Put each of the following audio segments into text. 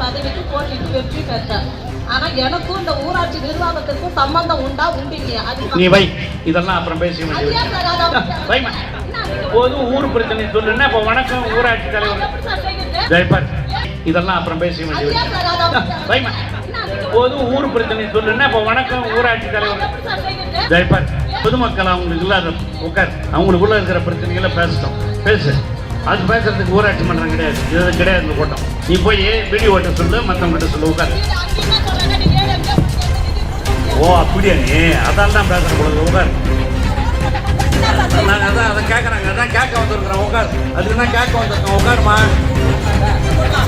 பதவிக்கு போட்டிட்டு வெற்றி பெற்றார் ஆனா எனக்கும் இந்த ஊராட்சி நிர்வாகத்திற்கும் சம்பந்தம் உண்டா உண்டு இல்லையா நீ வை. இதெல்லாம் அப்புறம் பேசிக்க அது வேண்டியது ஏன் சார் அது அப்படி- வைமா என்ன நீங்க போது ஊர் பிரச்சனை சொல்லுன்னா இப்போ வணக்கம் ஊராட்சி தலைவர்? ஜெயபால் இதெல்லாம் அப்புறம் பேசிக்க அது வேண்டியது ஏன் சார் அது அப்படி- வைமா என்ன நீங்க போது ஊர் பிரச்சனை சொல்லுன்னா இப்போ வணக்கம் ஊராட்சி தலைவர்? ஜெயபால் பொதுமக்கள் அவங்களுக்கு இல்லாத உட்கார் அவங்களுக்குள்ள இருக்கிற பிரச்சனைகளை பேசட்டும் பேசு அது பேசுறதுக்கு ஊராட்சி மன்றம் கிடையாது இது கிடையாது இந்த கூட்டம் நீ போய் வீடியோ ஓட்ட சொல்லு மற்றவங்கிட்ட சொல்லு உட்காரு ஓ அப்படியா நீ அதால் தான் பேசுற பொழுது உட்கார் நாங்கள் அதான் அதை கேட்குறாங்க அதான் கேட்க வந்துருக்குறோம் உட்கார் அதுக்கு தான் கேட்க வந்திருக்கோம் உட்காருமா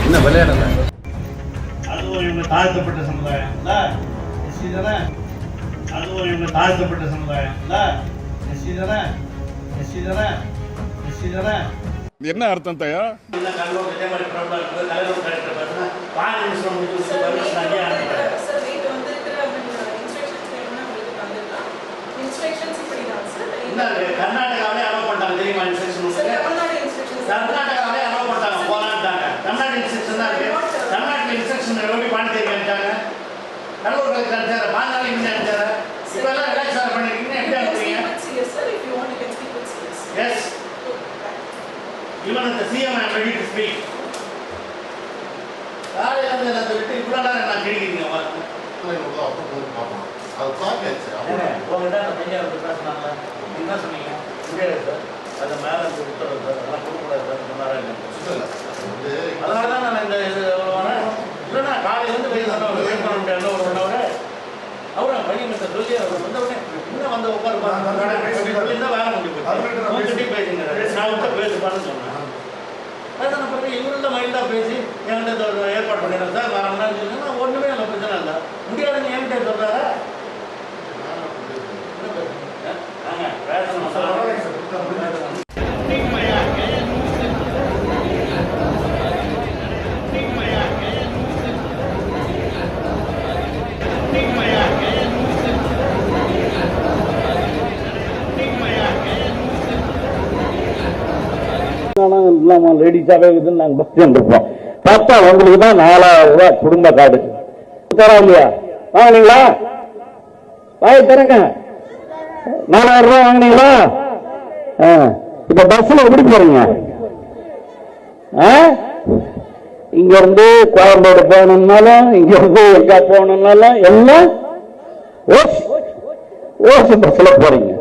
என்ன விளையாடல அதுவும் இவங்க தாழ்த்தப்பட்ட சமுதாயம் எஸ்சி தானே அதுவும் இவங்க தாழ்த்தப்பட்ட சமுதாயம் எஸ்சி தானே எஸ்சி தானே எஸ்சி தானே என்ன அர்த்தம் தயா இந்த கர்நாடகாவிலே அலோவ் பண்ணிட்டாங்க தெரியுமா இன்ஸ்ட்ரக்ஷன் கர்நாடகாவிலே அலோவ் பண்ணிட்டாங்க போலான்ட்டாங்க தமிழ்நாடு இன்ஸ்ட்ரக்ஷன் தான் இருக்கு. தமிழ்நாட்டில் இன்ஸ்ட்ரக்ஷன் எப்படி பாண்டிச்சேரி அனுப்பிச்சாங்க? கடலூர் கலெக்டர் அனுப்பிச்சாரு? நாளைக்கு முன்னே அனுப்பிச்சாரு? இப்போ எல்லாம் ரிலாக்ஸ் ஆக பண்ணிருக்கீங்க. எப்படி அனுப்புறீங்க? எஸ் இந்த CM I ready to speak காலையில் இருந்து நான் விட்டு இவ்வளோ நேரம் நான் கிழிக்கிறீங்க அது பார்த்தாச்சு உங்கள்கிட்ட அந்த பையன் வந்து பேசினாங்க என்ன சொன்னீங்க முடியாது சார் அது மேலே விட்டுறது சார் அதெல்லாம் கொடுக்கக்கூடாது சார். சொன்னாரா? அதனால தான் நான் இந்த இது வரேன் இல்லைண்ணா காலையிலேருந்து வெயில் தானே வெயிட் பண்ண முடியாது ஒரு ஒன் ஹவர் பையன் கிட்ட சொல்லி அவர் வந்த உடனே இன்னும் வந்து உட்காரு சொல்லியிருந்தா வேலை முடியும். உங்ககிட்டயும் பேசுங்க. நான் விட்ட பேசுப்பான்னு சொன்னேன். பேசின பிறகு இவரெல்லாம் மைண்டாக பேசி என்கிட்ட ஏற்பாடு பண்ணிடுறேன். சார் வர மாதிரி சொன்னா ஒன்றுமே இல்லை பிரச்சனை இல்லை. முடியாதுன்னு என்கிட்ட சொல்கிறாரா இல்லாமல் லேடிஸாகவே இருக்குதுன்னு நாங்கள் பஸ் இருப்போம் பார்த்தா உங்களுக்கு தான் நாலாயிரம் ரூபாய் குடும்ப கார்டு தரா இல்லையா வாங்கினீங்களா வாய் தரங்க நாலாயிரம் ரூபாய் வாங்கினீங்களா இப்ப பஸ்ல எப்படி போறீங்க இங்க இருந்து கோயம்பேடு போகணும்னாலும் இங்க இருந்து எங்க போகணும்னாலும் எல்லாம் ஓஸ் ஓஸ் பஸ்ல போறீங்க